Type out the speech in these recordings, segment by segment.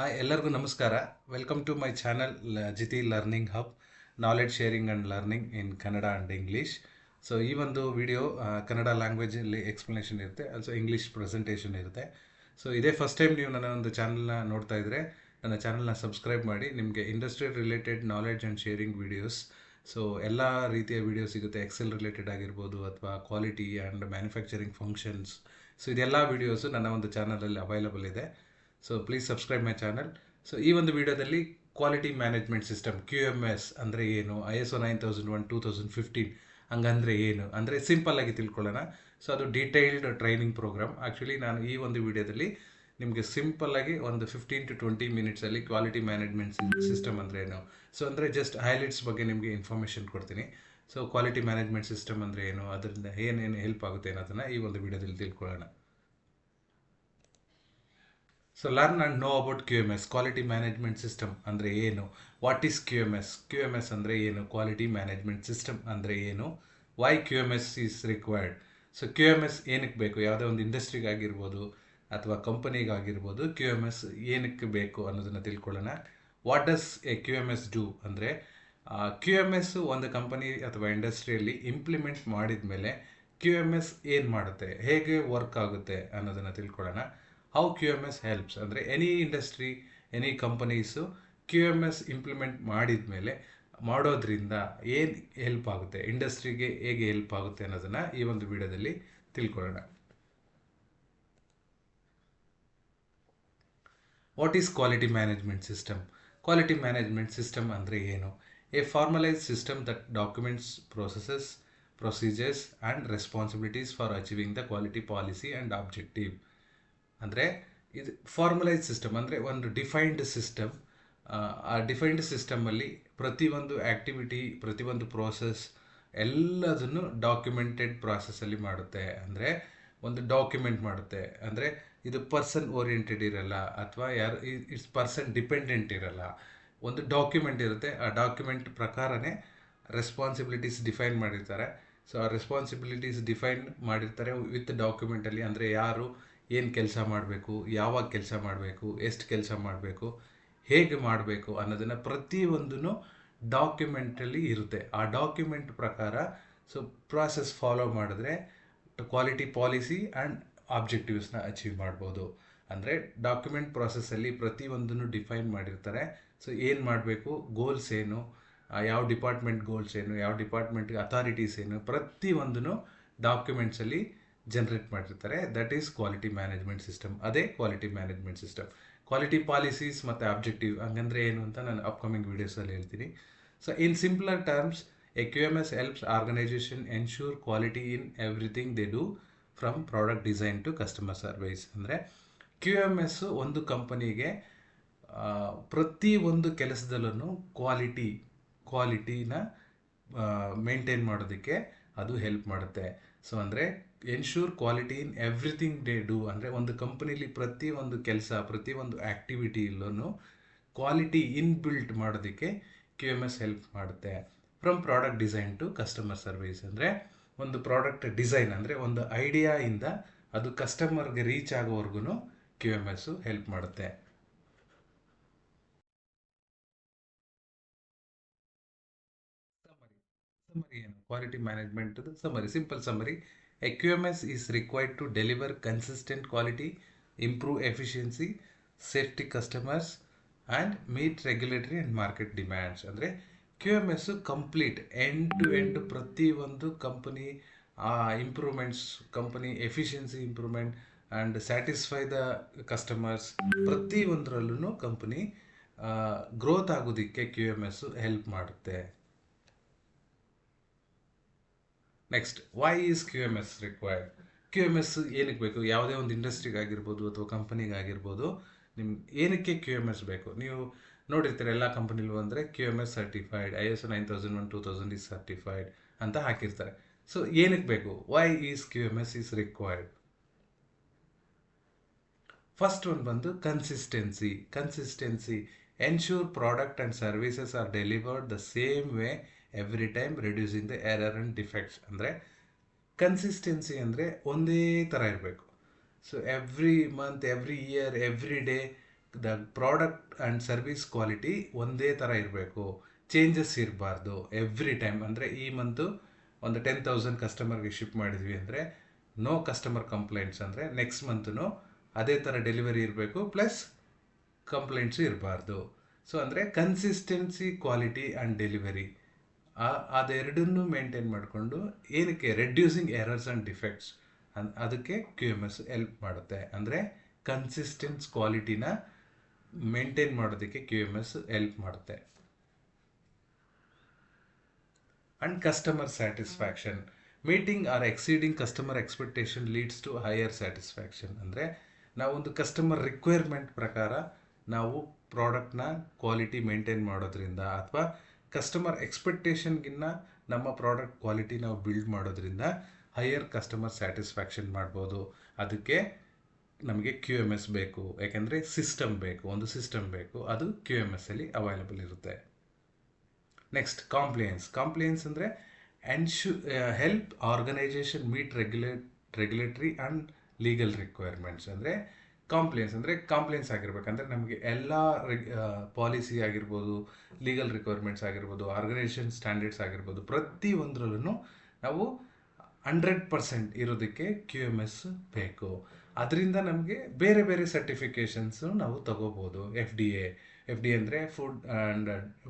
Hi ಎಲ್ಲರಿಗೂ ನಮಸ್ಕಾರ. Welcome to my channel Jiti learning hub knowledge sharing and learning in Kannada and English so ಈ ಒಂದು video Kannada ಲ್ಯಾಂಗ್ವೇಜಲ್ಲಿ explanation ಇರುತ್ತೆ. Also English presentation ಇರುತ್ತೆ. So ಇದೇ ಫಸ್ಟ್ ಟೈಮ್ ನೀವು ನನ್ನ ಒಂದು ಚಾನಲ್ನ ನೋಡ್ತಾ ಇದ್ದರೆ ನನ್ನ ಚಾನಲ್ನ ಸಬ್ಸ್ಕ್ರೈಬ್ ಮಾಡಿ. ನಿಮಗೆ industry related knowledge and sharing videos so ಎಲ್ಲ ರೀತಿಯ ವಿಡಿಯೋ ಸಿಗುತ್ತೆ. ಎಕ್ಸೆಲ್ ರಿಲೇಟೆಡ್ ಆಗಿರ್ಬೋದು ಅಥವಾ quality and manufacturing functions so ಇದೆಲ್ಲ ವೀಡಿಯೋಸು ನನ್ನ ಒಂದು ಚಾನಲಲ್ಲಿ ಅವೈಲಬಲ್ ಇದೆ. So please subscribe my channel so ಈ ಒಂದು ವಿಡಿಯೋದಲ್ಲಿ quality management system Q M S ಅಂದರೆ ಏನು? I S O nine thousand one two thousand fifteen ಹಂಗಂದರೆ ಏನು? ಅಂದರೆ ಸಿಂಪಲ್ಲಾಗಿ ತಿಳ್ಕೊಳ್ಳೋಣ. ಸೊ ಅದು ಡೀಟೇಲ್ಡ್ ಟ್ರೈನಿಂಗ್ ಪ್ರೋಗ್ರಾಮ್ ಆ್ಯಕ್ಚುಲಿ ನಾನು ಈ ಒಂದು ವಿಡಿಯೋದಲ್ಲಿ ನಿಮಗೆ ಸಿಂಪಲ್ಲಾಗಿ ಒಂದು ಫಿಫ್ಟೀನ್ ಟು ಟ್ವೆಂಟಿ ಮಿನಿಟ್ಸಲ್ಲಿ ಕ್ವಾಲಿಟಿ ಮ್ಯಾನೇಜ್ಮೆಂಟ್ ಸಿಸ್ಟಮ್ ಅಂದರೆ ಏನು? ಸೊ ಅಂದರೆ ಜಸ್ಟ್ ಹೈಲೈಟ್ಸ್ ಬಗ್ಗೆ ನಿಮಗೆ ಇನ್ಫಾರ್ಮೇಷನ್ ಕೊಡ್ತೀನಿ. ಸೊ ಕ್ವಾಲಿಟಿ ಮ್ಯಾನೇಜ್ಮೆಂಟ್ ಸಿಸ್ಟಮ್ ಅಂದರೆ ಏನು? ಅದರಿಂದ ಏನೇನು ಹೆಲ್ಪ್ ಆಗುತ್ತೆ ಅನ್ನೋದನ್ನು ಈ ಒಂದು ವಿಡಿಯೋದಲ್ಲಿ ತಿಳ್ಕೊಳ್ಳೋಣ. So learn and know about Q M S quality management system ಅಂದರೆ ಏನು what is Q M S Q M S ಅಂದರೆ ಏನು ಕ್ವಾಲಿಟಿ ಮ್ಯಾನೇಜ್ಮೆಂಟ್ ಸಿಸ್ಟಮ್ ಅಂದರೆ ಏನು why Q M S is required so Q M S ಏನಕ್ಕೆ ಬೇಕು? ಯಾವುದೇ ಒಂದು ಇಂಡಸ್ಟ್ರಿಗಾಗಿರ್ಬೋದು ಅಥವಾ ಕಂಪನಿಗಾಗಿರ್ಬೋದು ಕ್ಯೂ ಎಂ ಎಸ್ ಏನಕ್ಕೆ ಬೇಕು ಅನ್ನೋದನ್ನು ತಿಳ್ಕೊಳ್ಳೋಣ what does a Q M S do ಅಂದರೆ ಕ್ಯೂ ಎಂ ಎಸ್ ಒಂದು ಕಂಪನಿ ಅಥವಾ ಇಂಡಸ್ಟ್ರಿಯಲ್ಲಿ ಇಂಪ್ಲಿಮೆಂಟ್ ಮಾಡಿದ ಮೇಲೆ ಕ್ಯೂ ಎಂ ಎಸ್ ಏನು ಮಾಡುತ್ತೆ ಹೇಗೆ ವರ್ಕ್ ಆಗುತ್ತೆ ಅನ್ನೋದನ್ನು ತಿಳ್ಕೊಳ್ಳೋಣ how Q M S helps ಅಂದರೆ any industry any companies Q M S implement ಮಾಡಿದ ಮೇಲೆ, ಮಾಡೋದ್ರಿಂದ ಏನು ಹೆಲ್ಪ್ ಆಗುತ್ತೆ ಇಂಡಸ್ಟ್ರಿಗೆ ಹೇಗೆ ಹೆಲ್ಪ್ ಆಗುತ್ತೆ ಅನ್ನೋದನ್ನು ಈ ಒಂದು ವಿಡಿಯೋದಲ್ಲಿ ತಿಳ್ಕೊಳ್ಳೋಣ. What is quality management system quality management system ಅಂದರೆ ಏನು? A formalise system that documents processes procedures and responsibilities for achieving the quality policy and objective ಅಂದರೆ ಇದು ಫಾರ್ಮಲೈಸ್ ಸಿಸ್ಟಮ್ ಅಂದರೆ ಒಂದು ಡಿಫೈನ್ಡ್ ಸಿಸ್ಟಮ್ ಆ ಡಿಫೈನ್ಡ್ ಸಿಸ್ಟಮಲ್ಲಿ ಪ್ರತಿಯೊಂದು ಆ್ಯಕ್ಟಿವಿಟಿ ಪ್ರತಿಯೊಂದು ಪ್ರೋಸೆಸ್ ಎಲ್ಲದನ್ನು ಡಾಕ್ಯುಮೆಂಟೆಡ್ ಪ್ರಾಸೆಸಲ್ಲಿ ಮಾಡುತ್ತೆ. ಅಂದರೆ ಒಂದು ಡಾಕ್ಯುಮೆಂಟ್ ಮಾಡುತ್ತೆ. ಅಂದರೆ ಇದು ಪರ್ಸನ್ ಓರಿಯೆಂಟೆಡ್ ಇರಲ್ಲ ಅಥವಾ ಯಾರು ಇಟ್ಸ್ ಪರ್ಸನ್ ಡಿಪೆಂಡೆಂಟ್ ಇರಲ್ಲ. ಒಂದು ಡಾಕ್ಯುಮೆಂಟ್ ಇರುತ್ತೆ. ಆ ಡಾಕ್ಯುಮೆಂಟ್ ಪ್ರಕಾರನೇ ರೆಸ್ಪಾನ್ಸಿಬಿಲಿಟೀಸ್ ಡಿಫೈನ್ ಮಾಡಿರ್ತಾರೆ. ಸೊ ಆ ರೆಸ್ಪಾನ್ಸಿಬಿಲಿಟೀಸ್ ಡಿಫೈನ್ ಮಾಡಿರ್ತಾರೆ ವಿತ್ ಡಾಕ್ಯುಮೆಂಟಲ್ಲಿ ಅಂದರೆ ಯಾರು ಏನು ಕೆಲಸ ಮಾಡಬೇಕು, ಯಾವಾಗ ಕೆಲಸ ಮಾಡಬೇಕು, ಎಷ್ಟು ಕೆಲಸ ಮಾಡಬೇಕು, ಹೇಗೆ ಮಾಡಬೇಕು ಅನ್ನೋದನ್ನು ಪ್ರತಿಯೊಂದೂ ಡಾಕ್ಯುಮೆಂಟಲ್ಲಿ ಇರುತ್ತೆ. ಆ ಡಾಕ್ಯುಮೆಂಟ್ ಪ್ರಕಾರ ಸೊ ಪ್ರಾಸೆಸ್ ಫಾಲೋ ಮಾಡಿದ್ರೆ ಕ್ವಾಲಿಟಿ ಪಾಲಿಸಿ ಆ್ಯಂಡ್ ಆಬ್ಜೆಕ್ಟಿವ್ಸ್ನ ಅಚೀವ್ ಮಾಡ್ಬೋದು. ಅಂದರೆ ಡಾಕ್ಯುಮೆಂಟ್ ಪ್ರಾಸೆಸ್ಸಲ್ಲಿ ಪ್ರತಿಯೊಂದನ್ನು ಡಿಫೈನ್ ಮಾಡಿರ್ತಾರೆ. ಸೊ ಏನು ಮಾಡಬೇಕು ಗೋಲ್ಸ್ ಏನು ಯಾವ ಡಿಪಾರ್ಟ್ಮೆಂಟ್ ಗೋಲ್ಸ್ ಏನು, ಯಾವ ಡಿಪಾರ್ಟ್ಮೆಂಟ್ಗೆ ಅಥಾರಿಟೀಸ್ ಏನು, ಪ್ರತಿಯೊಂದನ್ನು ಡಾಕ್ಯುಮೆಂಟ್ಸಲ್ಲಿ ಜನ್ರೇಟ್ ಮಾಡಿರ್ತಾರೆ. That is quality management system ಅದೇ quality management system quality policies ಮತ್ತು ಆಬ್ಜೆಕ್ಟಿವ್ ಹಂಗಂದ್ರೆ ಏನು ಅಂತ ನಾನು ಅಪ್ಕಮಿಂಗ್ ವೀಡಿಯೋಸಲ್ಲಿ ಹೇಳ್ತೀನಿ. So in simpler terms a Q M S helps organisation ensure quality in everything they do from product design to customer service ಅಂದರೆ Q M S ಒಂದು ಕಂಪನಿಗೆ ಪ್ರತಿ ಒಂದು ಕೆಲಸದಲ್ಲೂ ಕ್ವಾಲಿಟಿ ಕ್ವಾಲಿಟಿನ ಮೇಂಟೈನ್ ಮಾಡೋದಕ್ಕೆ ಅದು ಹೆಲ್ಪ್ ಮಾಡುತ್ತೆ. ಸೊ ಅಂದರೆ ensure quality in everything they do ಅಂದರೆ ಒಂದು ಕಂಪ್ನಿಲಿ ಪ್ರತಿ ಒಂದು ಕೆಲಸ, ಪ್ರತಿ ಒಂದು ಆ್ಯಕ್ಟಿವಿಟಿಯಲ್ಲೂ ಕ್ವಾಲಿಟಿ ಇನ್ ಬಿಲ್ಟ್ ಮಾಡೋದಕ್ಕೆ ಕ್ಯೂ ಎಂ ಎಸ್ ಹೆಲ್ಪ್ ಮಾಡುತ್ತೆ. From product design to customer service ಅಂದರೆ ಒಂದು ಪ್ರಾಡಕ್ಟ್ ಡಿಸೈನ್ ಅಂದರೆ ಒಂದು ಐಡಿಯಾಯಿಂದ ಅದು ಕಸ್ಟಮರ್ಗೆ ರೀಚ್ ಆಗೋವರೆಗೂ ಕ್ಯೂ ಎಂ ಎಸ್ಸು ಹೆಲ್ಪ್ ಮಾಡುತ್ತೆ. ಸಮರಿ ಏನು? Quality management summary simple summary M S is required to deliver consistent quality improve efficiency safety customers and meet regulatory and market demands ಅಂದರೆ Q M S complete end to end ಪ್ರತಿಯೊಂದು company improvements company efficiency improvement and satisfy the customers ಪ್ರತಿಯೊಂದರಲ್ಲೂ company growth ಆಗೋದಕ್ಕೆ Q M S help ಮಾಡುತ್ತೆ. Next why is Q M S required Q M S ಏನಕ್ಕೆ ಬೇಕು? ಯಾವುದೇ ಒಂದು ಇಂಡಸ್ಟ್ರಿಗಾಗಿರ್ಬೋದು ಅಥವಾ ಕಂಪನಿಗಾಗಿರ್ಬೋದು ನಿಮ್ಗೆ ಏನಕ್ಕೆ ಕ್ಯೂ ಎಂ ಎಸ್ ಬೇಕು? ನೀವು ನೋಡಿರ್ತೀರ ಎಲ್ಲ ಕಂಪನಿಲೂ ಅಂದರೆ Q M S certified I S nine thousand one two thousand is certified ಅಂತ ಹಾಕಿರ್ತಾರೆ. ಸೊ ಏನಕ್ಕೆ ಬೇಕು? Why is Q M S is required first one ಬಂದು consistency consistency ensure product and services are delivered the same way every time reducing the error and defects ಅಂದರೆ consistency ಅಂದರೆ ಒಂದೇ ಥರ ಇರಬೇಕು. So every month every year every day the product and service quality ಒಂದೇ ಥರ ಇರಬೇಕು. Changes ಇರಬಾರ್ದು every time ಅಂದರೆ ಈ ಮಂತು ಒಂದು ಟೆನ್ ತೌಸಂಡ್ ಕಸ್ಟಮರ್ಗೆ ಶಿಪ್ ಮಾಡಿದ್ವಿ ಅಂದರೆ ನೋ ಕಸ್ಟಮರ್ ಕಂಪ್ಲೇಂಟ್ಸ್ ಅಂದರೆ ನೆಕ್ಸ್ಟ್ ಮಂತ್ನು ಅದೇ ಥರ ಡೆಲಿವರಿ ಇರಬೇಕು ಪ್ಲಸ್ ಕಂಪ್ಲೇಂಟ್ಸು ಇರಬಾರ್ದು. ಸೊ ಅಂದರೆ ಕನ್ಸಿಸ್ಟೆನ್ಸಿ ಕ್ವಾಲಿಟಿ ಆ್ಯಂಡ್ ಡೆಲಿವರಿ ಅದೆರಡನ್ನೂ ಮೇಂಟೈನ್ ಮಾಡಿಕೊಂಡು ಏನಕ್ಕೆ ರೆಡ್ಯೂಸಿಂಗ್ ಎರರ್ಸ್ ಆ್ಯಂಡ್ ಡಿಫೆಕ್ಟ್ಸ್ ಅನ್, ಅದಕ್ಕೆ ಕ್ಯೂ ಎಂ ಎಸ್ ಎಲ್ಪ್ ಮಾಡುತ್ತೆ. ಅಂದರೆ ಕನ್ಸಿಸ್ಟೆನ್ಸ್ ಕ್ವಾಲಿಟಿನ ಮೇಂಟೈನ್ ಮಾಡೋದಕ್ಕೆ ಕ್ಯೂ ಎಂ ಎಸ್ ಎಲ್ಪ್ ಮಾಡುತ್ತೆ. And customer satisfaction meeting or exceeding customer expectation leads to higher satisfaction ಅಂದರೆ ನಾವೊಂದು ಕಸ್ಟಮರ್ ರಿಕ್ವೈರ್ಮೆಂಟ್ ಪ್ರಕಾರ ನಾವು ಪ್ರಾಡಕ್ಟ್ನ ಕ್ವಾಲಿಟಿ ಮೇಂಟೈನ್ ಮಾಡೋದ್ರಿಂದ, ಅಥವಾ ಕಸ್ಟಮರ್ ಎಕ್ಸ್ಪೆಕ್ಟೇಷನ್ಗಿನ್ನ ನಮ್ಮ ಪ್ರಾಡಕ್ಟ್ ಕ್ವಾಲಿಟಿ ನಾವು ಬಿಲ್ಡ್ ಮಾಡೋದ್ರಿಂದ ಹೈಯರ್ ಕಸ್ಟಮರ್ ಸ್ಯಾಟಿಸ್ಫ್ಯಾಕ್ಷನ್ ಮಾಡ್ಬೋದು. ಅದಕ್ಕೆ ನಮಗೆ ಕ್ಯೂ ಎಂ ಎಸ್ ಬೇಕು. ಯಾಕೆಂದರೆ ಸಿಸ್ಟಮ್ ಬೇಕು. ಒಂದು ಸಿಸ್ಟಮ್ ಬೇಕು. ಅದು ಕ್ಯೂ ಎಂ ಎಸ್ ಅಲ್ಲಿ ಅವೈಲಬಲ್ ಇರುತ್ತೆ. ನೆಕ್ಸ್ಟ್ ಕಾಂಪ್ಲಿಯನ್ಸ್ ಕಾಂಪ್ಲಿಯನ್ಸ್ ಅಂದರೆ ensure help organisation meet regulate regulatory and legal requirements ಅಂದರೆ ಕಾಂಪ್ಲಿಯನ್ಸ್ ಅಂದರೆ ಕಾಂಪ್ಲಿಯನ್ಸ್ ಆಗಿರ್ಬೇಕಂದ್ರೆ ನಮಗೆ ಎಲ್ಲ ಪಾಲಿಸಿ ಆಗಿರ್ಬೋದು ಲೀಗಲ್ ರಿಕ್ವೈರ್ಮೆಂಟ್ಸ್ ಆಗಿರ್ಬೋದು ಆರ್ಗನೈಸೇಷನ್ ಸ್ಟ್ಯಾಂಡರ್ಡ್ಸ್ ಆಗಿರ್ಬೋದು ಪ್ರತಿಯೊಂದರಲ್ಲೂ ನಾವು ಹಂಡ್ರೆಡ್ ಪರ್ಸೆಂಟ್ ಇರೋದಕ್ಕೆ ಕ್ಯೂ ಎಂ ಎಸ್ ಬೇಕು. ಅದರಿಂದ ನಮಗೆ ಬೇರೆ ಬೇರೆ ಸರ್ಟಿಫಿಕೇಷನ್ಸು ನಾವು ತಗೋಬೋದು. F D A F D ಅಂದರೆ food and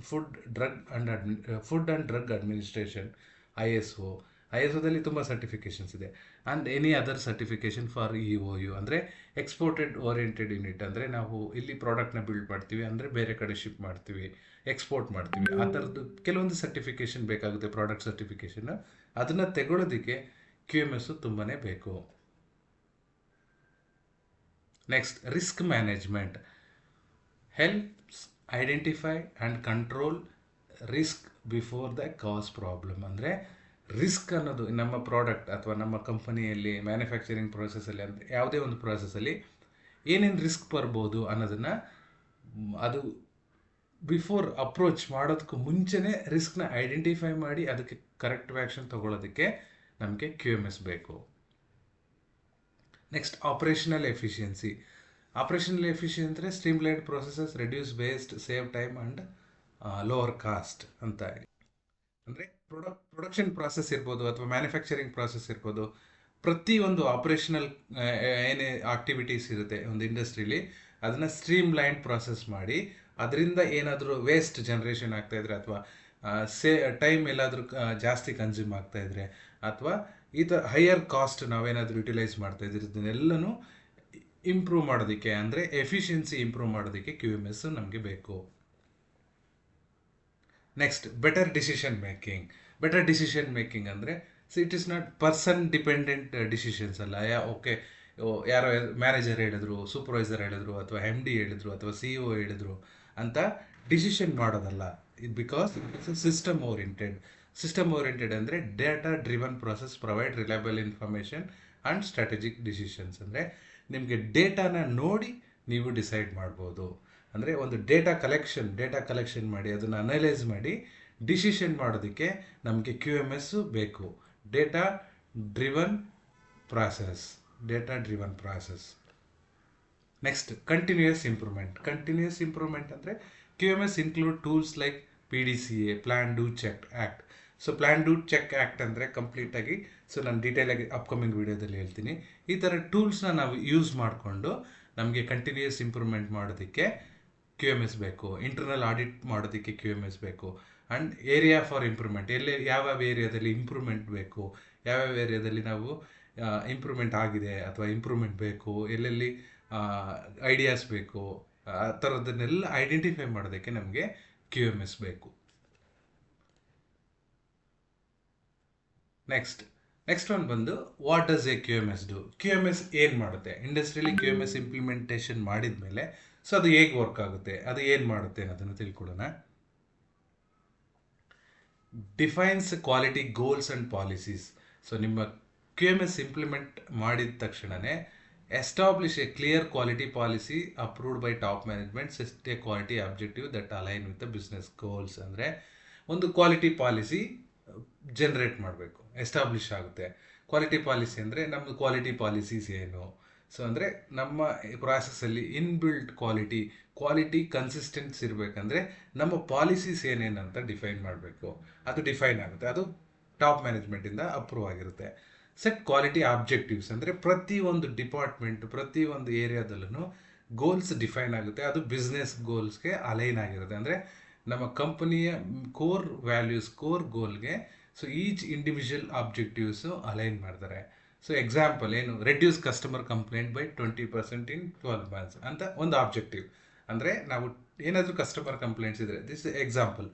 food drug and admin food and drug administration I S O I S ತುಂಬ ಸರ್ಟಿಫಿಕೇಷನ್ಸ್ ಇದೆ. And any other certification for E O U ಅಂದರೆ ಎಕ್ಸ್ಪೋರ್ಟೆಡ್ ಓರಿಯೆಂಟೆಡ್ ಯೂನಿಟ್ ಅಂದರೆ ನಾವು ಇಲ್ಲಿ ಪ್ರಾಡಕ್ಟ್ನ build ಮಾಡ್ತೀವಿ, ಅಂದರೆ ಬೇರೆ ಕಡೆ ಶಿಪ್ ಮಾಡ್ತೀವಿ ಎಕ್ಸ್ಪೋರ್ಟ್ ಮಾಡ್ತೀವಿ. ಆ ಥರದ್ದು ಕೆಲವೊಂದು ಸರ್ಟಿಫಿಕೇಷನ್ ಬೇಕಾಗುತ್ತೆ ಪ್ರಾಡಕ್ಟ್ ಸರ್ಟಿಫಿಕೇಶನ್ ಅದನ್ನು ತೆಗೊಳ್ಳೋದಕ್ಕೆ ಕ್ಯೂ ಎಂ ಎಸ್ಸು ತುಂಬಾ ಬೇಕು. Next risk management helps identify and control risk before the cause problem ಅಂದರೆ ರಿಸ್ಕ್ ಅನ್ನೋದು ನಮ್ಮ ಪ್ರಾಡಕ್ಟ್ ಅಥವಾ ನಮ್ಮ ಕಂಪನಿಯಲ್ಲಿ ಮ್ಯಾನುಫ್ಯಾಕ್ಚರಿಂಗ್ ಪ್ರೊಸೆಸಲ್ಲಿ ಅಂತ ಯಾವುದೇ ಒಂದು ಪ್ರೊಸೆಸಲ್ಲಿ ಏನೇನು ರಿಸ್ಕ್ ಬರ್ಬೋದು ಅನ್ನೋದನ್ನು ಅದು ಬಿಫೋರ್ ಅಪ್ರೋಚ್ ಮಾಡೋದಕ್ಕೂ ಮುಂಚೆನೇ ರಿಸ್ಕ್ನ ಐಡೆಂಟಿಫೈ ಮಾಡಿ ಅದಕ್ಕೆ ಕರೆಕ್ಟ್ ಆ್ಯಕ್ಷನ್ ತೊಗೊಳೋದಕ್ಕೆ ನಮಗೆ ಕ್ಯೂ ಎಂ ಎಸ್ ಬೇಕು. Next operational efficiency operational efficient ಅಂದರೆ streamlined processes reduce waste save time and lower cost ಅಂತ. ಅಂದರೆ ಪ್ರೊಡಕ್ ಪ್ರೊಡಕ್ಷನ್ ಪ್ರಾಸೆಸ್ ಇರ್ಬೋದು ಅಥವಾ ಮ್ಯಾನುಫ್ಯಾಕ್ಚರಿಂಗ್ ಪ್ರಾಸೆಸ್ ಇರ್ಬೋದು. ಪ್ರತಿಯೊಂದು ಆಪ್ರೇಷನಲ್ ಏನೇ ಆಕ್ಟಿವಿಟೀಸ್ ಇರುತ್ತೆ ಒಂದು ಇಂಡಸ್ಟ್ರೀಲಿ ಅದನ್ನು ಸ್ಟ್ರೀಮ್ ಲೈನ್ ಪ್ರಾಸೆಸ್ ಮಾಡಿ, ಅದರಿಂದ ಏನಾದರೂ ವೇಸ್ಟ್ ಜನ್ರೇಷನ್ ಆಗ್ತಾಯಿದ್ರೆ ಅಥವಾ ಸೇ ಟೈಮ್ ಎಲ್ಲಾದರೂ ಜಾಸ್ತಿ ಕನ್ಸ್ಯೂಮ್ ಆಗ್ತಾಯಿದ್ರೆ ಅಥವಾ ಈ ಥರ ಹೈಯರ್ ಕಾಸ್ಟ್ ನಾವೇನಾದರೂ ಯುಟಿಲೈಸ್ ಮಾಡ್ತಾಯಿದ್ರೆ ಇದನ್ನೆಲ್ಲನೂ ಇಂಪ್ರೂವ್ ಮಾಡೋದಕ್ಕೆ, ಅಂದರೆ ಎಫಿಷಿಯನ್ಸಿ ಇಂಪ್ರೂವ್ ಮಾಡೋದಕ್ಕೆ ಕ್ಯೂ ಎಂ ಎಸ್ ನಮಗೆ ಬೇಕು. Next better decision making better decision making ಅಂದರೆ so it is not person dependent decisions ಅಲ್ಲ. ಯಾ ಓಕೆ ಯಾರೋ ಮ್ಯಾನೇಜರ್ ಹೇಳಿದ್ರು ಸೂಪರ್ವೈಸರ್ ಹೇಳಿದ್ರು, ಅಥವಾ ಎಂ ಡಿ ಹೇಳಿದ್ರು, ಅಥವಾ ಸಿ ಒ ಹೇಳಿದ್ರು ಅಂತ ಡಿಸಿಷನ್ ಮಾಡೋದಲ್ಲ. ಇದು because it's system oriented system oriented ಅಂದರೆ data driven process provide reliable information and strategic decisions ಅಂದರೆ, ನಿಮಗೆ ಡೇಟಾನ ನೋಡಿ ನೀವು ಡಿಸೈಡ್ ಮಾಡ್ಬೋದು. ಅಂದರೆ ಒಂದು ಡೇಟಾ ಕಲೆಕ್ಷನ್ ಡೇಟಾ ಕಲೆಕ್ಷನ್ ಮಾಡಿ ಅದನ್ನು ಅನಲೈಸ್ ಮಾಡಿ ಡಿಸಿಷನ್ ಮಾಡೋದಕ್ಕೆ ನಮಗೆ ಕ್ಯೂ ಎಂ ಎಸ್ಸು ಬೇಕು. Data driven process data driven process next continuous improvement continuous improvement ಅಂದರೆ Q M S include tools like P D C A plan do check act so plan do check act ಅಂದರೆ ಕಂಪ್ಲೀಟಾಗಿ so ನಾನು ಡೀಟೇಲಾಗಿ upcoming ವೀಡಿಯೋದಲ್ಲಿ ಹೇಳ್ತೀನಿ. ಈ ಥರ ಟೂಲ್ಸ್ನ ನಾವು use ಮಾಡಿಕೊಂಡು ನಮಗೆ ಕಂಟಿನ್ಯೂಯಸ್ ಇಂಪ್ರೂವ್ಮೆಂಟ್ ಮಾಡೋದಕ್ಕೆ ಕ್ಯೂ ಎಂ ಎಸ್ ಬೇಕು ಇಂಟರ್ನಲ್ ಆಡಿಟ್ ಮಾಡೋದಕ್ಕೆ ಕ್ಯೂ ಎಂ ಎಸ್ ಬೇಕು ಆ್ಯಂಡ್ ಏರಿಯಾ ಫಾರ್ ಇಂಪ್ರೂವ್ಮೆಂಟ್ ಎಲ್ಲಿ ಯಾವ್ಯಾವ ಏರಿಯಾದಲ್ಲಿ ಇಂಪ್ರೂವ್ಮೆಂಟ್ ಬೇಕು ಯಾವ್ಯಾವ ಏರಿಯಾದಲ್ಲಿ ನಾವು ಇಂಪ್ರೂವ್ಮೆಂಟ್ ಆಗಿದೆ ಅಥವಾ ಇಂಪ್ರೂವ್ಮೆಂಟ್ ಬೇಕು, ಎಲ್ಲೆಲ್ಲಿ ಐಡಿಯಾಸ್ ಬೇಕು, ಆ ಥರದನ್ನೆಲ್ಲ ಐಡೆಂಟಿಫೈ ಮಾಡೋದಕ್ಕೆ ನಮಗೆ ಕ್ಯೂ ಎಂ ಎಸ್ ಬೇಕು. ನೆಕ್ಸ್ಟ್ ನೆಕ್ಸ್ಟ್ ಒನ್ ಬಂದು what does a Q M S do Q M S ಏನು ಮಾಡುತ್ತೆ? ಇಂಡಸ್ಟ್ರಿಯಲ್ಲಿ ಕ್ಯೂ ಎಂ ಎಸ್ ಇಂಪ್ಲಿಮೆಂಟೇಷನ್ ಮಾಡಿದ ಮೇಲೆ ಸೊ ಅದು ಹೇಗೆ ವರ್ಕ್ ಆಗುತ್ತೆ? ಅದು ಏನು ಮಾಡುತ್ತೆ? ಅದನ್ನು ತಿಳ್ಕೊಳ್ಳೋಣ. Defines quality goals and policies so ನಿಮ್ಮ ಕ್ಯೂ ಎಂ ಎಸ್ ಇಂಪ್ಲಿಮೆಂಟ್ ಮಾಡಿದ ತಕ್ಷಣವೇ establish a clear quality policy approved by top management sets a quality objective that align with the business goals ಅಂದರೆ ಒಂದು ಕ್ವಾಲಿಟಿ ಪಾಲಿಸಿ ಜನ್ರೇಟ್ ಮಾಡಬೇಕು. Establish ಆಗುತ್ತೆ. Quality policy ಅಂದರೆ ನಮ್ಮದು quality policies ಏನು? So ಅಂದರೆ ನಮ್ಮ ಪ್ರಾಸೆಸ್ಸಲ್ಲಿ ಇನ್ಬಿಲ್ಟ್ ಕ್ವಾಲಿಟಿ ಕ್ವಾಲಿಟಿ ಕನ್ಸಿಸ್ಟೆನ್ಸ್ ಇರಬೇಕಂದ್ರೆ ನಮ್ಮ ಪಾಲಿಸೀಸ್ ಏನೇನಂತ ಡಿಫೈನ್ ಮಾಡಬೇಕು. ಅದು ಡಿಫೈನ್ ಆಗುತ್ತೆ. ಅದು ಟಾಪ್ ಮ್ಯಾನೇಜ್ಮೆಂಟಿಂದ ಅಪ್ರೂವ್ ಆಗಿರುತ್ತೆ. ಸೆಟ್ ಕ್ವಾಲಿಟಿ ಆಬ್ಜೆಕ್ಟಿವ್ಸ್ ಅಂದರೆ ಪ್ರತಿಯೊಂದು ಡಿಪಾರ್ಟ್ಮೆಂಟ್ ಪ್ರತಿಯೊಂದು ಏರಿಯಾದಲ್ಲೂ ಗೋಲ್ಸ್ ಡಿಫೈನ್ ಆಗುತ್ತೆ. ಅದು ಬಿಸ್ನೆಸ್ ಗೋಲ್ಸ್ಗೆ ಅಲೈನ್ ಆಗಿರುತ್ತೆ. ಅಂದರೆ ನಮ್ಮ ಕಂಪನಿಯ core values core ಗೋಲ್ಗೆ so each individual objectives align ಮಾಡ್ತಾರೆ. ಸೊ ಎಕ್ಸಾಂಪಲ್ ಏನು reduce customer complaint by twenty percent in twelve months ಅಂತ ಒಂದು ಆಬ್ಜೆಕ್ಟಿವ್ ಅಂದರೆ ನಾವು ಏನಾದರೂ ಕಸ್ಟಮರ್ ಕಂಪ್ಲೇಂಟ್ಸ್ ಇದ್ದರೆ ದಿಸ್ ಎಕ್ಸಾಂಪಲ್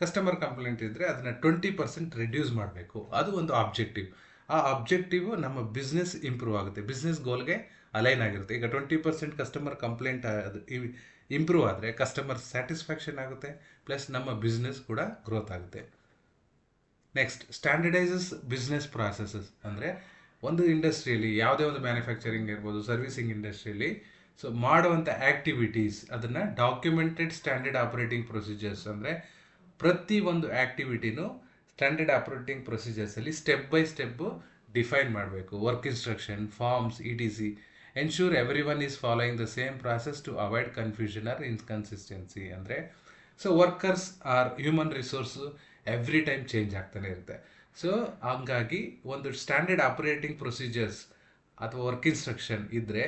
ಕಸ್ಟಮರ್ ಕಂಪ್ಲೇಂಟ್ ಇದ್ದರೆ ಅದನ್ನು ಟ್ವೆಂಟಿ ಪರ್ಸೆಂಟ್ ರೆಡ್ಯೂಸ್ ಮಾಡಬೇಕು. ಅದು ಒಂದು ಆಬ್ಜೆಕ್ಟಿವ್ ಆ ಆಬ್ಜೆಕ್ಟಿವ್ ನಮ್ಮ ಬಿಸ್ನೆಸ್ ಇಂಪ್ರೂವ್ ಆಗುತ್ತೆ. ಬಿಸ್ನೆಸ್ ಗೋಲ್ಗೆ ಅಲೈನ್ ಆಗಿರುತ್ತೆ. ಈಗ ಟ್ವೆಂಟಿ ಪರ್ಸೆಂಟ್ ಕಸ್ಟಮರ್ ಕಂಪ್ಲೇಂಟ್ ಅದು ಇಂಪ್ರೂವ್ ಆದರೆ ಕಸ್ಟಮರ್ ಸ್ಯಾಟಿಸ್ಫ್ಯಾಕ್ಷನ್ ಆಗುತ್ತೆ ಪ್ಲಸ್ ನಮ್ಮ ಬಿಸ್ನೆಸ್ ಕೂಡ ಗ್ರೋತ್ ಆಗುತ್ತೆ. ನೆಕ್ಸ್ಟ್ ಸ್ಟ್ಯಾಂಡರ್ಡೈಸಸ್ ಬಿಸ್ನೆಸ್ ಪ್ರಾಸೆಸಸ್ ಅಂದರೆ ಒಂದು ಇಂಡಸ್ಟ್ರಿಯಲ್ಲಿ, ಯಾವುದೇ ಒಂದು ಮ್ಯಾನುಫ್ಯಾಕ್ಚರಿಂಗ್ ಇರ್ಬೋದು ಸರ್ವಿಸಿಂಗ್ ಇಂಡಸ್ಟ್ರಿಯಲ್ಲಿ ಸೊ ಮಾಡುವಂಥ ಆ್ಯಕ್ಟಿವಿಟೀಸ್ ಅದನ್ನು ಡಾಕ್ಯುಮೆಂಟೆಡ್ ಸ್ಟ್ಯಾಂಡರ್ಡ್ ಆಪರೇಟಿಂಗ್ ಪ್ರೊಸೀಜರ್ಸ್ ಅಂದರೆ ಪ್ರತಿ ಒಂದು ಆ್ಯಕ್ಟಿವಿಟಿನೂ ಸ್ಟ್ಯಾಂಡರ್ಡ್ ಆಪರೇಟಿಂಗ್ ಪ್ರೊಸೀಜರ್ಸಲ್ಲಿ ಸ್ಟೆಪ್ ಬೈ ಸ್ಟೆಪ್ಪು ಡಿಫೈನ್ ಮಾಡಬೇಕು. Work instruction forms E T C ensure everyone is following the same process to avoid confusion or inconsistency ಅಂದರೆ so workers or human resource every time change ಆಗ್ತಾನೆ ಇರುತ್ತೆ. So ಹಂಗಾಗಿ ಒಂದು standard operating procedures ಅಥವಾ work instruction ಇದ್ದರೆ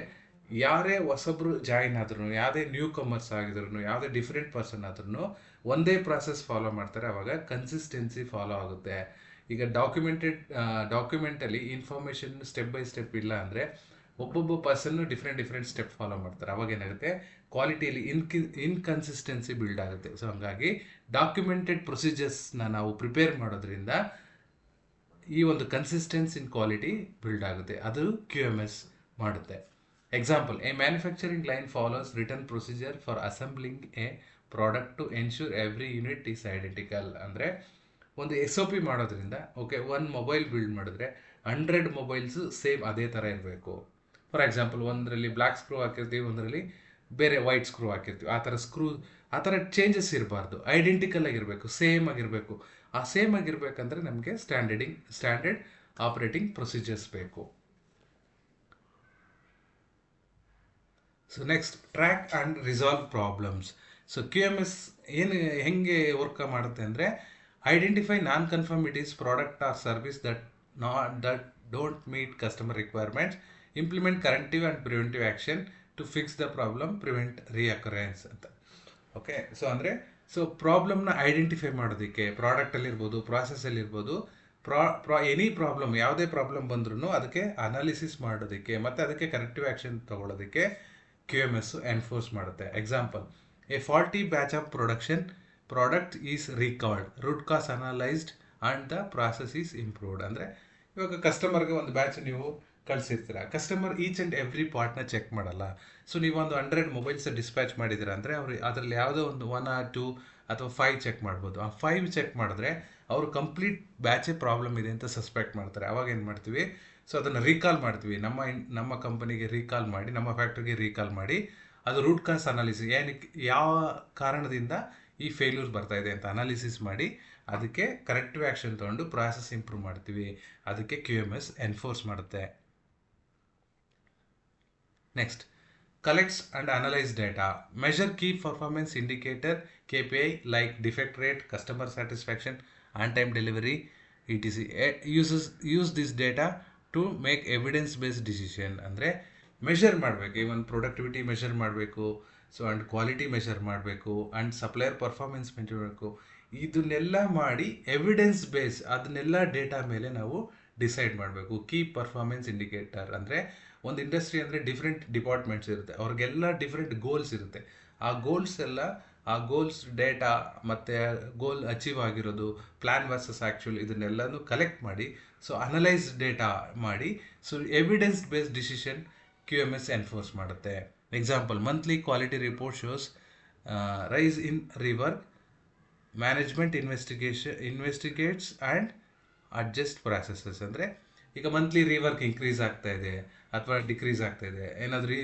ಯಾರೇ ಹೊಸಬ್ರು join ಆದ್ರೂ ಯಾವುದೇ ನ್ಯೂ ಕಮರ್ಸ್ ಆಗಿದ್ರು ಯಾವುದೇ ಡಿಫ್ರೆಂಟ್ ಪರ್ಸನ್ ಆದ್ರೂ ಒಂದೇ ಪ್ರಾಸೆಸ್ ಫಾಲೋ ಮಾಡ್ತಾರೆ. ಅವಾಗ ಕನ್ಸಿಸ್ಟೆನ್ಸಿ ಫಾಲೋ ಆಗುತ್ತೆ. ಈಗ ಡಾಕ್ಯುಮೆಂಟೆಡ್ ಡಾಕ್ಯುಮೆಂಟಲ್ಲಿ ಇನ್ಫಾರ್ಮೇಷನ್ ಸ್ಟೆಪ್ ಬೈ ಸ್ಟೆಪ್ ಇಲ್ಲ ಅಂದರೆ ಒಬ್ಬೊಬ್ಬ ಪರ್ಸನ್ನು ಡಿಫ್ರೆಂಟ್ ಡಿಫ್ರೆಂಟ್ ಸ್ಟೆಪ್ ಫಾಲೋ ಮಾಡ್ತಾರೆ. ಅವಾಗ ಏನಾಗುತ್ತೆ? ಕ್ವಾಲಿಟಿಯಲ್ಲಿ ಇನ್ಕಿ ಇನ್ಕನ್ಸಿಸ್ಟೆನ್ಸಿ ಬಿಲ್ಡ್ ಆಗುತ್ತೆ. ಸೊ ಹಂಗಾಗಿ ಡಾಕ್ಯುಮೆಂಟೆಡ್ ಪ್ರೊಸೀಜರ್ಸ್ನ ನಾವು ಪ್ರಿಪೇರ್ ಮಾಡೋದ್ರಿಂದ ಈ ಒಂದು ಕನ್ಸಿಸ್ಟೆನ್ಸ್ ಇನ್ ಕ್ವಾಲಿಟಿ ಬಿಲ್ಡ್ ಆಗುತ್ತೆ. ಅದು ಕ್ಯೂ ಎಂ ಎಸ್ ಮಾಡುತ್ತೆ. Example a manufacturing line follows written procedure for assembling a product to ensure every unit is identical ಅಂದರೆ ಒಂದು ಎಸ್ ಒ ಪಿ ಮಾಡೋದ್ರಿಂದ ಓಕೆ ಒನ್ ಮೊಬೈಲ್ ಬಿಲ್ಡ್ ಮಾಡಿದ್ರೆ ಹಂಡ್ರೆಡ್ ಮೊಬೈಲ್ಸು ಸೇಮ್ ಅದೇ ಥರ ಇರಬೇಕು. ಫಾರ್ ಎಕ್ಸಾಂಪಲ್ ಒಂದರಲ್ಲಿ black screw ಹಾಕಿರ್ತೀವಿ, ಒಂದರಲ್ಲಿ ಬೇರೆ ವೈಟ್ ಸ್ಕ್ರೂ ಹಾಕಿರ್ತೀವಿ. ಆ ಥರ ಸ್ಕ್ರೂ ಆ ಥರ ಚೇಂಜಸ್ ಇರಬಾರ್ದು. ಐಡೆಂಟಿಕಲ್ ಆಗಿರಬೇಕು ಸೇಮ್ ಆಗಿರಬೇಕು. ಆ ಸೇಮ್ ಆಗಿರ್ಬೇಕಂದ್ರೆ ನಮಗೆ ಸ್ಟ್ಯಾಂಡರ್ಡಿಂಗ್ ಸ್ಟ್ಯಾಂಡರ್ಡ್ ಆಪರೇಟಿಂಗ್ ಪ್ರೊಸೀಜರ್ಸ್ ಬೇಕು. So next track and resolve problems so Q M S ಏನು, ಹೆಂಗೆ ವರ್ಕ್ ಮಾಡುತ್ತೆ ಅಂದರೆ identify non conformities product or service that not that don't meet customer requirements implement corrective and preventive action to fix the problem prevent recurrence ಅಂತ. Okay so ಅಂದರೆ so ಪ್ರಾಬ್ಲಮ್ನ identify ಮಾಡೋದಕ್ಕೆ ಪ್ರಾಡಕ್ಟಲ್ಲಿರ್ಬೋದು ಪ್ರಾಸೆಸಲ್ಲಿರ್ಬೋದು ಪ್ರಾ ಪ್ರಾ ಎನಿ ಪ್ರಾಬ್ಲಮ್ ಯಾವುದೇ ಪ್ರಾಬ್ಲಮ್ ಬಂದ್ರೂ ಅದಕ್ಕೆ ಅನಾಲಿಸಿಸ್ ಮಾಡೋದಕ್ಕೆ, ಮತ್ತು ಅದಕ್ಕೆ ಕರೆಕ್ಟಿವ್ ಆ್ಯಕ್ಷನ್ ತೊಗೊಳೋದಕ್ಕೆ ಕ್ಯೂ ಎಂ ಎಸ್ ಎನ್ಫೋರ್ಸ್ ಮಾಡುತ್ತೆ. Example a faulty batch of production product is recovered root cause analysed and the process is improved ಅಂದರೆ ಇವಾಗ ಕಸ್ಟಮರ್ಗೆ ಒಂದು ಬ್ಯಾಚ್ ನೀವು ಕಳಿಸಿರ್ತೀರ? ಕಸ್ಟಮರ್ ಈಚ್ ಆ್ಯಂಡ್ ಎವ್ರಿ ಪಾರ್ಟ್ನ ಚೆಕ್ ಮಾಡಲ್ಲ. ಸೊ ಒಂದು ಹಂಡ್ರೆಡ್ ಮೊಬೈಲ್ಸ್ ಡಿಸ್ಪ್ಯಾಚ್ ಮಾಡಿದ್ದೀರ ಅಂದರೆ ಅವ್ರು ಅದರಲ್ಲಿ ಯಾವುದೋ ಒಂದು ಒನ್ ಆರ್ ಟು ಅಥವಾ ಫೈವ್ ಚೆಕ್ ಮಾಡ್ಬೋದು. ಆ ಫೈವ್ ಚೆಕ್ ಮಾಡಿದ್ರೆ ಅವರು ಕಂಪ್ಲೀಟ್ ಬ್ಯಾಚೇ ಪ್ರಾಬ್ಲಮ್ ಇದೆ ಅಂತ ಸಸ್ಪೆಕ್ಟ್ ಮಾಡ್ತಾರೆ. ಅವಾಗ ಏನು ಮಾಡ್ತೀವಿ? ಸೊ ಅದನ್ನು ರೀಕಾಲ್ ಮಾಡ್ತೀವಿ. ನಮ್ಮ ನಮ್ಮ ಕಂಪನಿಗೆ ರೀಕಾಲ್ ಮಾಡಿ, ನಮ್ಮ ಫ್ಯಾಕ್ಟ್ರಿಗೆ ರೀಕಾಲ್ ಮಾಡಿ, ಅದು ರೂಟ್ ಕಾಸ್ ಅನಾಲಿಸಿಸ್ ಏನಕ್ಕೆ, ಯಾವ ಕಾರಣದಿಂದ ಈ ಫೇಲ್ಯೂರ್ ಬರ್ತಾ ಇದೆ ಅಂತ ಅನಾಲಿಸಿಸ್ ಮಾಡಿ, ಅದಕ್ಕೆ ಕರೆಕ್ಟಿವ್ ಆ್ಯಕ್ಷನ್ ತೊಗೊಂಡು ಪ್ರಾಸೆಸ್ ಇಂಪ್ರೂವ್ ಮಾಡ್ತೀವಿ. ಅದಕ್ಕೆ ಕ್ಯೂ ಎಂ ಎಸ್ ಎನ್ಫೋರ್ಸ್ ಮಾಡುತ್ತೆ. Next collects and analyse data measure key performance indicator K P I like defect rate customer satisfaction on time delivery it is uses use this data to make evidence based decision ಅಂದರೆ measure ಮಾಡಬೇಕು. ಈ ಒಂದು productivity measure ಮಾಡಬೇಕು. So and quality measure ಮಾಡಬೇಕು. And supplier performance ಮಾಡಬೇಕು. ಇದನ್ನೆಲ್ಲ ಮಾಡಿ evidence base ಅದನ್ನೆಲ್ಲ ಡೇಟಾ ಮೇಲೆ ನಾವು ಡಿಸೈಡ್ ಮಾಡಬೇಕು. ಕೀ ಪರ್ಫಾರ್ಮೆನ್ಸ್ ಇಂಡಿಕೇಟರ್ ಅಂದರೆ ಒಂದು ಇಂಡಸ್ಟ್ರಿ ಅಂದರೆ ಡಿಫ್ರೆಂಟ್ ಡಿಪಾರ್ಟ್ಮೆಂಟ್ಸ್ ಇರುತ್ತೆ. ಅವ್ರಿಗೆಲ್ಲ ಡಿಫ್ರೆಂಟ್ ಗೋಲ್ಸ್ ಇರುತ್ತೆ. ಆ ಗೋಲ್ಸ್ ಎಲ್ಲ, ಆ ಗೋಲ್ಸ್ ಡೇಟಾ ಮತ್ತು ಗೋಲ್ ಅಚೀವ್ ಆಗಿರೋದು ಪ್ಲ್ಯಾನ್ ವರ್ಸಸ್ ಆ್ಯಕ್ಚುಲ್ ಇದನ್ನೆಲ್ಲನೂ ಕಲೆಕ್ಟ್ ಮಾಡಿ ಸೊ ಅನಲೈಸ್ ಡೇಟಾ ಮಾಡಿ so evidence based decision Q M S enforce ಮಾಡುತ್ತೆ example monthly quality report shows rise in river management investigation investigates and adjust processes ಅಂದರೆ ಈಗ monthly rework increase ಆಗ್ತಾ ಇದೆ ಅಥವಾ decrease ಆಗ್ತಾ ಇದೆ, ಏನಾದರೂ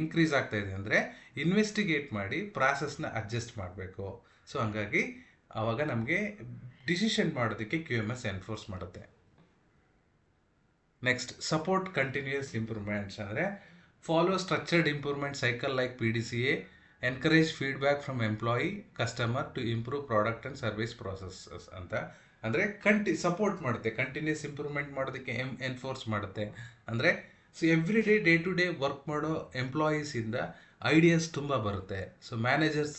ಇನ್ಕ್ರೀಸ್ ಆಗ್ತಾ ಇದೆ ಅಂದರೆ ಇನ್ವೆಸ್ಟಿಗೇಟ್ ಮಾಡಿ ಪ್ರಾಸೆಸ್ನ ಅಡ್ಜಸ್ಟ್ ಮಾಡಬೇಕು. ಸೊ ಹಂಗಾಗಿ ಆವಾಗ ನಮಗೆ ಡಿಸಿಷನ್ ಮಾಡೋದಕ್ಕೆ ಕ್ಯೂ ಎಂ ಎಸ್ ಎನ್ಫೋರ್ಸ್ ಮಾಡುತ್ತೆ. ನೆಕ್ಸ್ಟ್ ಸಪೋರ್ಟ್ ಕಂಟಿನ್ಯೂಯಸ್ ಇಂಪ್ರೂವ್ಮೆಂಟ್ಸ್ ಅಂದರೆ follow structured improvement cycle like P D C A encourage feedback from employee customer to improve product and service processes ಅಂತ ಅಂದರೆ ಕಂಟಿ ಸಪೋರ್ಟ್ ಮಾಡುತ್ತೆ ಕಂಟಿನ್ಯೂಸ್ ಇಂಪ್ರೂವ್ಮೆಂಟ್ ಮಾಡೋದಕ್ಕೆ M enforce ಮಾಡುತ್ತೆ. ಅಂದರೆ so every day day to day work ಮಾಡೋ ಎಂಪ್ಲಾಯೀಸಿಂದ ideas ತುಂಬ ಬರುತ್ತೆ. ಸೊ ಮ್ಯಾನೇಜರ್ಸ್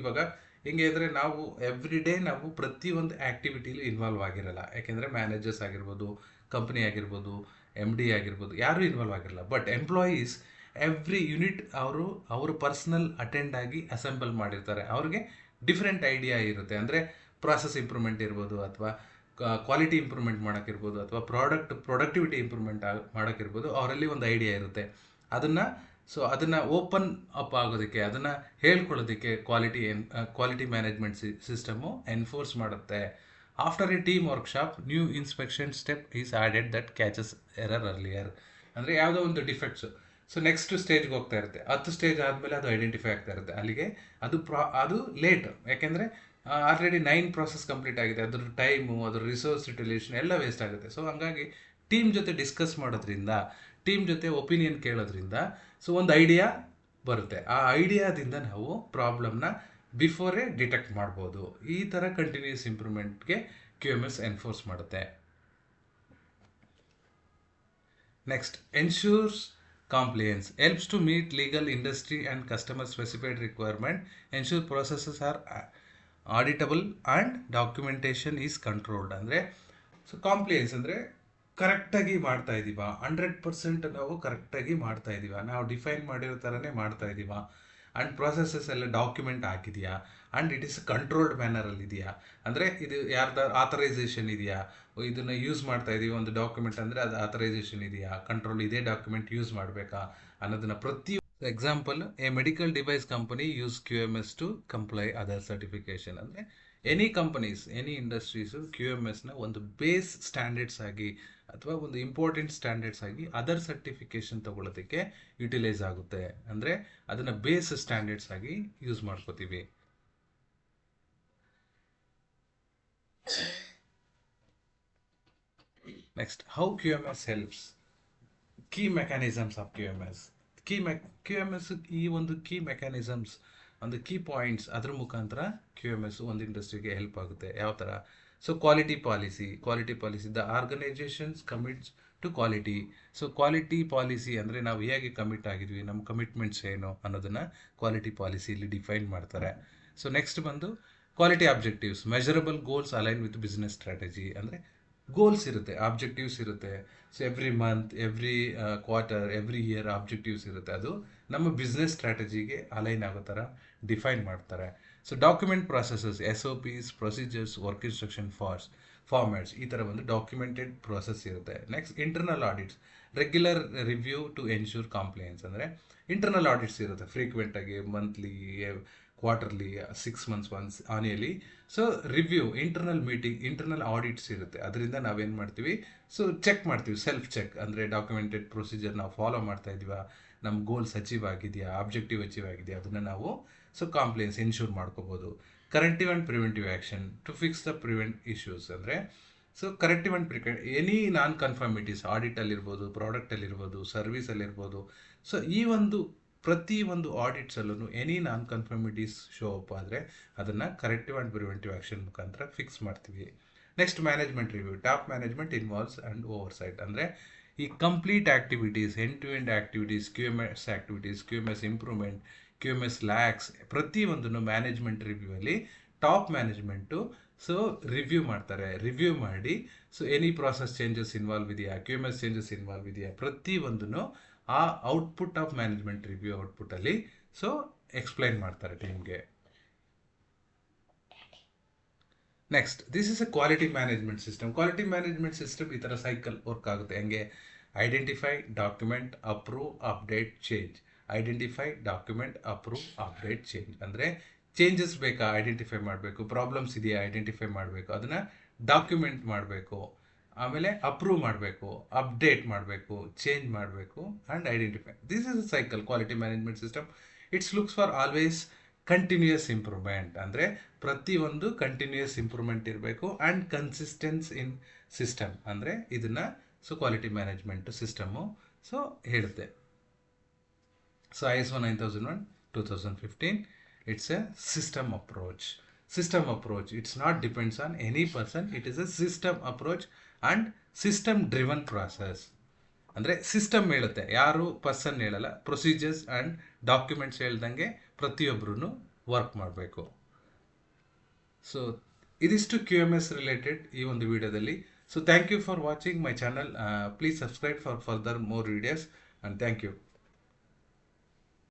ಇವಾಗ ಹೆಂಗೆ ಅಂದರೆ ನಾವು ಎವ್ರಿ ಡೇ ನಾವು ಪ್ರತಿಯೊಂದು ಆ್ಯಕ್ಟಿವಿಟಿಲಿ ಇನ್ವಾಲ್ವ್ ಆಗಿರಲ್ಲ. ಯಾಕೆಂದರೆ ಮ್ಯಾನೇಜರ್ಸ್ ಆಗಿರ್ಬೋದು ಕಂಪ್ನಿ ಆಗಿರ್ಬೋದು ಎಂ ಡಿ ಆಗಿರ್ಬೋದು, ಯಾರೂ ಇನ್ವಾಲ್ವ್ ಆಗಿರಲ್ಲ. ಬಟ್ ಎಂಪ್ಲಾಯೀಸ್ ಎವ್ರಿ ಯೂನಿಟ್ ಅವರು ಅವರು ಪರ್ಸ್ನಲ್ ಅಟೆಂಡ್ ಆಗಿ ಅಸೆಂಬಲ್ ಮಾಡಿರ್ತಾರೆ. ಅವ್ರಿಗೆ ಡಿಫ್ರೆಂಟ್ ಐಡಿಯಾ ಇರುತ್ತೆ. ಅಂದರೆ ಪ್ರಾಸೆಸ್ ಇಂಪ್ರೂವ್ಮೆಂಟ್ ಇರ್ಬೋದು ಅಥವಾ ಕ್ವಾಲಿಟಿ ಇಂಪ್ರೂವ್ಮೆಂಟ್ ಮಾಡೋಕ್ಕಿರ್ಬೋದು ಅಥವಾ ಪ್ರಾಡಕ್ಟ್ ಪ್ರೊಡಕ್ಟಿವಿಟಿ ಇಂಪ್ರೂವ್ಮೆಂಟ್ ಮಾಡೋಕ್ಕಿರ್ಬೋದು, ಅವರಲ್ಲಿ ಒಂದು ಐಡಿಯಾ ಇರುತ್ತೆ. ಅದನ್ನು ಸೊ ಅದನ್ನು ಓಪನ್ ಅಪ್ ಆಗೋದಕ್ಕೆ, ಅದನ್ನು ಹೇಳ್ಕೊಳ್ಳೋದಕ್ಕೆ ಕ್ವಾಲಿಟಿ ಎನ್ ಕ್ವಾಲಿಟಿ ಮ್ಯಾನೇಜ್ಮೆಂಟ್ ಸಿಸ್ಟಮು ಎನ್ಫೋರ್ಸ್ ಮಾಡುತ್ತೆ. After a team workshop new inspection step is added that catches error earlier ಅಂದರೆ ಯಾವುದೋ ಒಂದು ಡಿಫೆಕ್ಟ್ಸು ಸೊ ನೆಕ್ಸ್ಟ್ ಸ್ಟೇಜ್ಗೆ ಹೋಗ್ತಾ ಇರುತ್ತೆ. ಹತ್ತು ಸ್ಟೇಜ್ ಆದಮೇಲೆ ಅದು ಐಡೆಂಟಿಫೈ ಆಗ್ತಾ ಇರುತ್ತೆ. ಅಲ್ಲಿಗೆ ಅದು ಪ್ರಾ ಅದು ಲೇಟ್ ಯಾಕೆಂದರೆ ಆಲ್ರೆಡಿ ನೈನ್ ಪ್ರಾಸೆಸ್ ಕಂಪ್ಲೀಟ್ ಆಗಿದೆ. ಅದ್ರ ಟೈಮು ಅದ್ರ ರಿಸೋರ್ಸ್ ಯುಟಿಲೈಸೇಷನ್ ಎಲ್ಲ ವೇಸ್ಟ್ ಆಗುತ್ತೆ. ಸೊ ಹಂಗಾಗಿ ಟೀಮ್ ಜೊತೆ ಡಿಸ್ಕಸ್ ಮಾಡೋದ್ರಿಂದ ಟೀಮ್ ಜೊತೆ ಒಪಿನಿಯನ್ ಕೇಳೋದ್ರಿಂದ ಸೊ ಒಂದು ಐಡಿಯಾ ಬರುತ್ತೆ. ಆ ಐಡಿಯಾದಿಂದ ನಾವು ಪ್ರಾಬ್ಲಮ್ನ ಬಿಫೋರೇ ಡಿಟೆಕ್ಟ್ ಮಾಡ್ಬೋದು. ಈ ಥರ ಕಂಟಿನ್ಯೂಸ್ ಇಂಪ್ರೂವ್ಮೆಂಟ್ಗೆ ಕ್ಯೂ ಎಂ ಎಸ್ ಎನ್ಫೋರ್ಸ್ ಮಾಡುತ್ತೆ. Next ensures compliance helps to meet legal industry and customer specified requirement ensure processes are auditable and documentation is controlled ಅಂದರೆ ಸೊ ಕಾಂಪ್ಲಿಯನ್ಸ್ ಅಂದರೆ ಕರೆಕ್ಟಾಗಿ ಮಾಡ್ತಾ ಇದ್ದೀವಾ ಹಂಡ್ರೆಡ್ ಪರ್ಸೆಂಟ್ ನಾವು ಕರೆಕ್ಟಾಗಿ ಮಾಡ್ತಾ ಇದ್ದೀವಾ ನಾವು ಡಿಫೈನ್ ಮಾಡಿರೋ ಥರನೇ ಮಾಡ್ತಾ ಇದ್ದೀವಾ ಆ್ಯಂಡ್ ಪ್ರೊಸೆಸಸ್ ಎಲ್ಲ ಡಾಕ್ಯುಮೆಂಟ್ ಹಾಕಿದೆಯಾ? ಆ್ಯಂಡ್ ಇಟ್ ಇಸ್ ಕಂಟ್ರೋಲ್ಡ್ ಮ್ಯಾನರಲ್ಲಿ ಇದೆಯಾ? ಅಂದರೆ ಇದು ಯಾರ್ದ ಆಥರೈಸೇಷನ್ ಇದೆಯಾ? ಇದನ್ನು ಯೂಸ್ ಮಾಡ್ತಾ ಇದೀವಿ ಒಂದು ಡಾಕ್ಯುಮೆಂಟ್ ಅಂದರೆ ಅದು ಆಥರೈಸೇಷನ್ ಇದೆಯಾ? ಕಂಟ್ರೋಲ್ ಇದೇ ಡಾಕ್ಯುಮೆಂಟ್ ಯೂಸ್ ಮಾಡಬೇಕಾ? ಅನ್ನೋದನ್ನ ಪ್ರತಿ example a medical device company use Q M S to comply other certification ಅಂದರೆ any companies any industries Q M ಎಸ್ನ ಒಂದು ಬೇಸ್ ಸ್ಟ್ಯಾಂಡರ್ಡ್ಸ್ ಆಗಿ ಅಥವಾ ಒಂದು ಇಂಪಾರ್ಟೆಂಟ್ ಸ್ಟ್ಯಾಂಡರ್ಡ್ಸ್ ಆಗಿ ಅದರ್ ಸರ್ಟಿಫಿಕೇಶನ್ ತಗೊಳ್ಳೋದಕ್ಕೆ ಯುಟಿಲೈಸ್ ಆಗುತ್ತೆ. ಅಂದರೆ ಅದನ್ನು ಬೇಸ್ ಸ್ಟ್ಯಾಂಡರ್ಡ್ಸ್ ಆಗಿ ಯೂಸ್ ಮಾಡ್ಕೋತೀವಿ. Next how Q M S helps key mechanisms of Q M S key ಮೆಕ್ Q M S ಈ ಒಂದು ಕೀ ಮೆಕ್ಯಾನಿಸಮ್ಸ್ ಒಂದು ಕೀ ಪಾಯಿಂಟ್ಸ್ ಅದ್ರ ಮುಖಾಂತರ ಕ್ಯೂ ಎಂ ಎಸ್ ಒಂದು ಇಂಡಸ್ಟ್ರಿಗೆ ಹೆಲ್ಪ್ ಆಗುತ್ತೆ. ಯಾವ ಥರ so quality policy quality policy the organisations commits to quality so quality policy ಅಂದರೆ ನಾವು ಹೇಗೆ ಕಮಿಟ್ ಆಗಿದ್ವಿ, ನಮ್ಮ ಕಮಿಟ್ಮೆಂಟ್ಸ್ ಏನು ಅನ್ನೋದನ್ನು ಕ್ವಾಲಿಟಿ ಪಾಲಿಸಿಲಿ ಡಿಫೈನ್ ಮಾಡ್ತಾರೆ. ಸೊ ನೆಕ್ಸ್ಟ್ ಬಂದು quality objectives measurable goals align with business strategy ಅಂದರೆ ಗೋಲ್ಸ್ ಇರುತ್ತೆ ಆಬ್ಜೆಕ್ಟಿವ್ಸ್ ಇರುತ್ತೆ. So every month every quarter every year objectives ಇರುತ್ತೆ. ಅದು ನಮ್ಮ ಬಿಸ್ನೆಸ್ ಸ್ಟ್ರಾಟಜಿಗೆ ಅಲೈನ್ ಆಗೋ ಥರ ಡಿಫೈನ್ ಮಾಡ್ತಾರೆ. So document processes S O Ps procedures work instruction forms formats ಈ ಥರ ಒಂದು ಡಾಕ್ಯುಮೆಂಟೆಡ್ ಪ್ರೊಸೆಸ್ ಇರುತ್ತೆ. Next internal audits regular review to ensure compliance ಅಂದರೆ ಇಂಟರ್ನಲ್ ಆಡಿಟ್ಸ್ ಇರುತ್ತೆ. ಫ್ರೀಕ್ವೆಂಟಾಗಿ monthly quarterly six months once annually so review internal meeting internal audits ಇರುತ್ತೆ. ಅದರಿಂದ ನಾವೇನು ಮಾಡ್ತೀವಿ? ಸೊ ಚೆಕ್ ಮಾಡ್ತೀವಿ. ಸೆಲ್ಫ್ ಚೆಕ್ ಅಂದರೆ ಡಾಕ್ಯುಮೆಂಟೆಡ್ ಪ್ರೊಸೀಜರ್ ನಾವು ಫಾಲೋ ಮಾಡ್ತಾ ನಮ್ಮ ಗೋಲ್ಸ್ ಅಚೀವ್ ಆಗಿದೆಯಾ? ಆಬ್ಜೆಕ್ಟಿವ್ ಅಚೀವ್ ಆಗಿದೆಯಾ? ಅದನ್ನು ನಾವು ಸೊ ಕಾಂಪ್ಲೇನ್ಸ್ ಇನ್ಶೂರ್ ಮಾಡ್ಕೋಬೋದು. Corrective and preventive action to fix the prevent issues ಅಂದರೆ ಸೊ ಕರೆಕ್ಟಿವ್ ಆ್ಯಂಡ್ ಪ್ರಿಕೆ ಎನಿ ನಾನ್ ಕನ್ಫರ್ಮಿಟೀಸ್ ಆಡಿಟಲ್ಲಿರ್ಬೋದು ಪ್ರಾಡಕ್ಟಲ್ಲಿರ್ಬೋದು ಸರ್ವಿಸಲ್ಲಿರ್ಬೋದು ಸೊ ಈ ಒಂದು, ಪ್ರತಿ ಒಂದು ಆಡಿಟ್ಸಲ್ಲೂ any non conformities show up ಆದರೆ ಅದನ್ನು ಕರೆಕ್ಟಿವ್ ಆ್ಯಂಡ್ ಪ್ರಿವೆಂಟಿವ್ ಆ್ಯಕ್ಷನ್ ಮುಖಾಂತರ ಫಿಕ್ಸ್ ಮಾಡ್ತೀವಿ. Next management review top management involves and oversight ಅಂದರೆ, ಈ complete activities end to end activities Q M S activities Q M S improvement Q M S lacks ಪ್ರತಿಯೊಂದನ್ನು management review ಅಲ್ಲಿ top management so review ಮಾಡ್ತಾರೆ. Review ಮಾಡಿ so any process changes involve ಇದೆಯಾ? Q changes involve ಇದೆಯಾ? ಪ್ರತಿಯೊಂದನ್ನು ಆ output of management review ಔಟ್ಪುಟ್ಟಲ್ಲಿ so explain ಮಾಡ್ತಾರೆ ಟೀಮ್ಗೆ next this is a quality management system quality management system ಈ ಥರ ಸೈಕಲ್ ವರ್ಕ್ ಆಗುತ್ತೆ. ಹೆಂಗೆ? Identify document approve update change identify document approve update change ಅಂದರೆ ಚೇಂಜಸ್ ಬೇಕಾ ಐಡೆಂಟಿಫೈ ಮಾಡಬೇಕು. ಪ್ರಾಬ್ಲಮ್ಸ್ ಇದೆಯಾ ಐಡೆಂಟಿಫೈ ಮಾಡಬೇಕು. ಅದನ್ನು ಡಾಕ್ಯುಮೆಂಟ್ ಮಾಡಬೇಕು. ಆಮೇಲೆ ಅಪ್ರೂವ್ ಮಾಡಬೇಕು ಅಪ್ಡೇಟ್ ಮಾಡಬೇಕು ಚೇಂಜ್ ಮಾಡಬೇಕು and identify this is a cycle quality management system it's looks for always continuous improvement ಅಂದರೆ ಪ್ರತಿಯೊಂದು ಕಂಟಿನ್ಯೂಯಸ್ ಇಂಪ್ರೂವ್ಮೆಂಟ್ ಇರಬೇಕು ಆ್ಯಂಡ್ ಕನ್ಸಿಸ್ಟೆನ್ಸ್ ಇನ್ ಸಿಸ್ಟಮ್ ಅಂದರೆ ಇದನ್ನು so quality management system so ಹೇಳುತ್ತೆ. So ISO 9001 2015 it's a system approach. System approach, it's not depends on any person. It is a system approach and system driven process. ಅಂದರೆ system ಹೇಳುತ್ತೆ. ಯಾರು person ಹೇಳಲ್ಲ procedures and documents ಹೇಳ್ದಂಗೆ ಪ್ರತಿಯೊಬ್ಬರೂ work ಮಾಡಬೇಕು. So ಇದಿಷ್ಟು Q M S related ಈ ಒಂದು ವಿಡಿಯೋದಲ್ಲಿ. So thank you for watching my channel please subscribe for further more videos and thank you